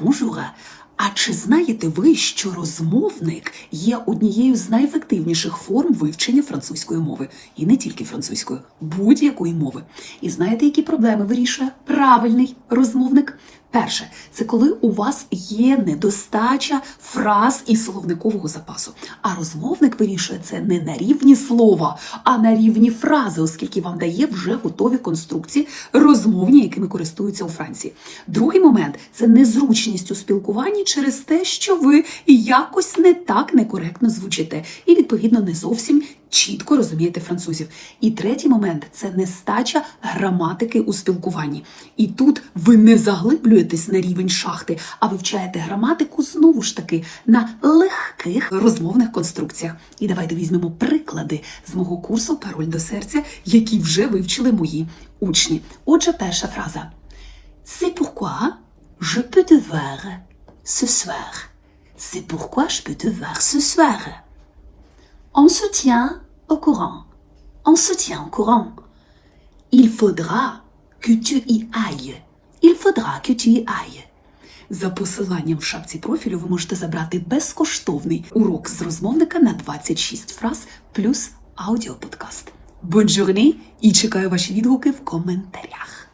Bonjour. А чи знаєте ви, що розмовник є однією з найефективніших форм вивчення французької мови, і не тільки французької, будь-якої мови? І знаєте, які проблеми вирішує правильний розмовник? Перше, це коли у вас є недостача фраз і словникового запасу. А розмовник вирішує це не на рівні слова, а на рівні фрази, оскільки вам дає вже готові конструкції розмовні, якими користуються у Франції. Другий момент це незручність у спілкуванні через те, що ви якось не так некоректно звучите, і відповідно не зовсім чітко розумієте французів. І третій момент це нестача граматики у спілкуванні. І тут ви не заглиблюєтесь на рівень шахти, а вивчаєте граматику знову ж таки на легких розмовних конструкціях. І давайте візьмемо приклади з мого курсу Пароль до серця, які вже вивчили мої учні. Отже, перша фраза. C'est pourquoi je peux te voir ce soir. C'est pourquoi je peux te voir ce soir. On se tient au courant. On se tient au courant. Il faudra que tu y ailles. Il faudra que tu ailles. За посиланням в шапці профілю ви можете забрати безкоштовний урок з розмовника на 26 фраз плюс аудіоподкаст. Бонжурні і чекаю ваші відгуки в коментарях.